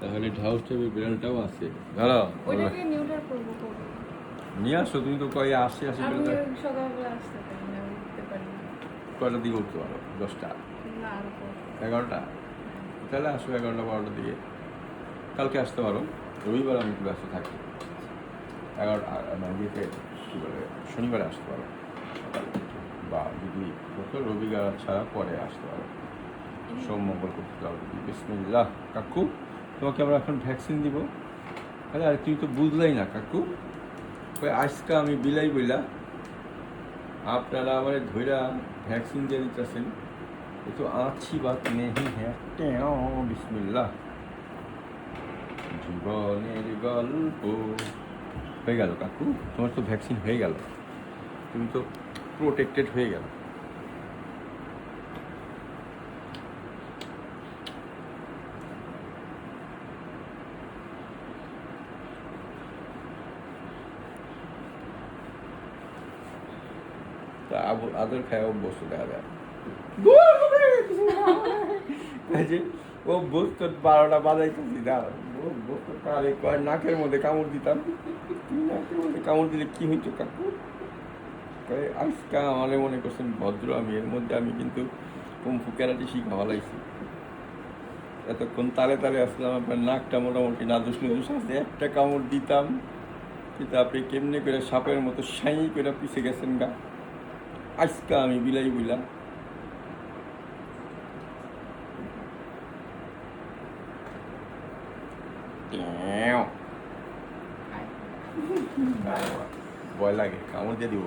তাহলে ঢাউস টাইপের বিড়ালটাও আছে। ধরো ওইটাকে নিউটার করব করব নিয়ে আসো তুমি তো কয়ে আসি আসি আমি সকালবেলা আসতে পারি না উঠতে পারি কয়টার দিকে উঠতে পারো? দশটা? না এগারোটা? তাহলে আসো এগারোটা বারোটার দিকে। কালকে আসতে পারো। রবিবার আমি একটু ব্যস্ত থাকি। এগারোটা মানে ইয়েতে কী বলে শনিবারে আসতে পারো। বা যদি হতো রবিবার ছাড়া পরে আসতে পারো। সোম মঙ্গল করতে পারো বিসমিল্লাহ কাকু। তোমাকে আমরা এখন ভ্যাকসিন দিব। আরে, আর তুই তো বুঝলাই না কাকু। ওই আজকে আমি বিলাই বইলা আপনারা আমার ধৈরা ভ্যাকসিন দিয়ে দিতেছেন। এ তো আছি বাত নেই হ্যাঁ বিসমিল্লা জীবনের গল্প। হয়ে গেল কাকু, তোমার তো ভ্যাকসিন হয়ে গেল। তুমি তো প্রোটেক্টেড হয়ে গেল। তা আবু- আদর খায় অভ্যস্ত দেখা যায়। ও বসতো বারোটা বাজাইতেছি না ও বসতো কারে কয় নাকের মধ্যে কামড় দিতাম। নাকের মধ্যে কামড় দিলে কি হইতো কাকু? আজকা আমারে মনে করছেন ভদ্র আমি এর মধ্যে আমি কিন্তু কুম্ফু ক্যারাটে শিখা ভালাইছি এতক্ষণ তালে তালে আসলাম আপনার নাকটা মোটামুটি নাদুস নুদুস আছে একটা কামড় দিতাম। কিন্তু আপনি কেমনে করে সাপের মতো সাই করে পিছে গেছেন গা? আজকা আমি বিলাই বুইলাম ভয় লাগে কামড় দিয়ে দিব।